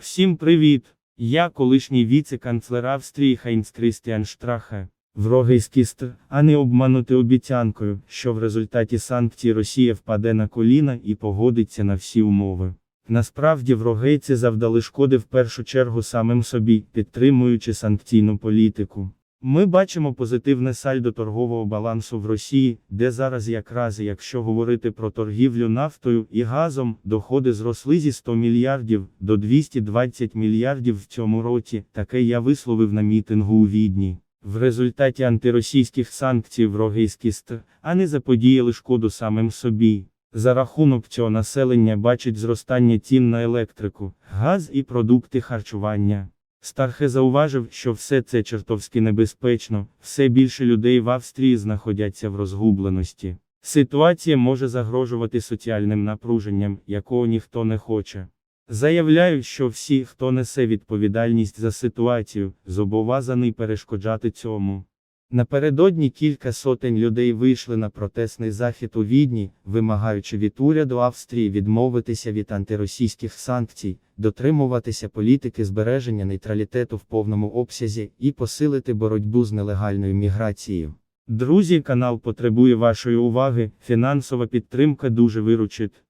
Всім привіт! Я колишній віце-канцлер Австрії Хайнц Крістіан Штрахе. Врогий скіст, а не обманути обіцянкою, що в результаті санкцій Росія впаде на коліна і погодиться на всі умови. Насправді врогейці завдали шкоди в першу чергу самим собі, підтримуючи санкційну політику. Ми бачимо позитивне сальдо торгового балансу в Росії, де зараз якраз якщо говорити про торгівлю нафтою і газом, доходи зросли зі 100 мільярдів до 220 мільярдів в цьому році, таке я висловив на мітингу у Відні. В результаті антиросійських санкцій вроги скіст, а не заподіяли шкоду самим собі. За рахунок цього населення бачить зростання цін на електрику, газ і продукти харчування. Стархе зауважив, що все це чертовськи небезпечно, все більше людей в Австрії знаходяться в розгубленості. Ситуація може загрожувати соціальним напруженням, якого ніхто не хоче. Заявляю, що всі, хто несе відповідальність за ситуацію, зобов'язаний перешкоджати цьому. Напередодні кілька сотень людей вийшли на протестний захід у Відні, вимагаючи від уряду Австрії відмовитися від антиросійських санкцій, дотримуватися політики збереження нейтралітету в повному обсязі і посилити боротьбу з нелегальною міграцією. Друзі, канал потребує вашої уваги, фінансова підтримка дуже виручить.